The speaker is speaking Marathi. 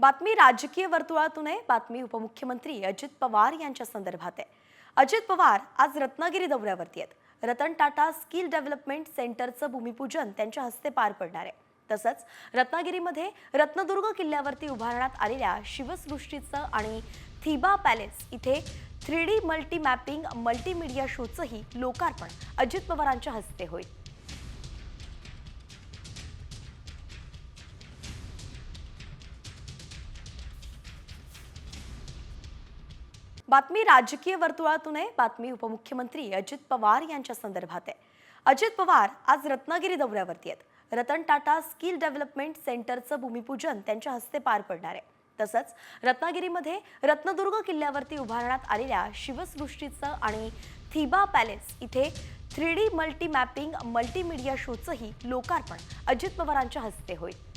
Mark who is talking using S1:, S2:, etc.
S1: बातमी राजकीय वर्तुळातून आहे. बातमी उपमुख्यमंत्री अजित पवार यांच्या संदर्भात आहे. अजित पवार आज रत्नागिरी दौऱ्यावरती आहेत. रतन टाटा स्किल डेव्हलपमेंट सेंटरचं भूमिपूजन त्यांच्या हस्ते पार पडणार आहे. तसंच रत्नागिरीमध्ये रत्नदुर्ग किल्ल्यावरती उभारण्यात आलेल्या शिवसृष्टीचं आणि थिबा पॅलेस इथे three D multi mapping multimedia शोचंही लोकार्पण अजित पवारांच्या हस्ते होईल. बातमी राजकीय वर्तुळातून आहे. बातमी उपमुख्यमंत्री अजित पवार यांच्या संदर्भात आहे. अजित पवार आज रत्नागिरी दौऱ्यावरती आहेत. रतन टाटा स्किल डेव्हलपमेंट सेंटरचं भूमिपूजन त्यांच्या हस्ते पार पडणार आहे. तसंच रत्नागिरीमध्ये रत्नदुर्ग किल्ल्यावरती उभारण्यात आलेल्या शिवसृष्टीचं आणि थिबा पॅलेस इथे three D multi mapping multimedia शोचंही लोकार्पण अजित पवारांच्या हस्ते होईल.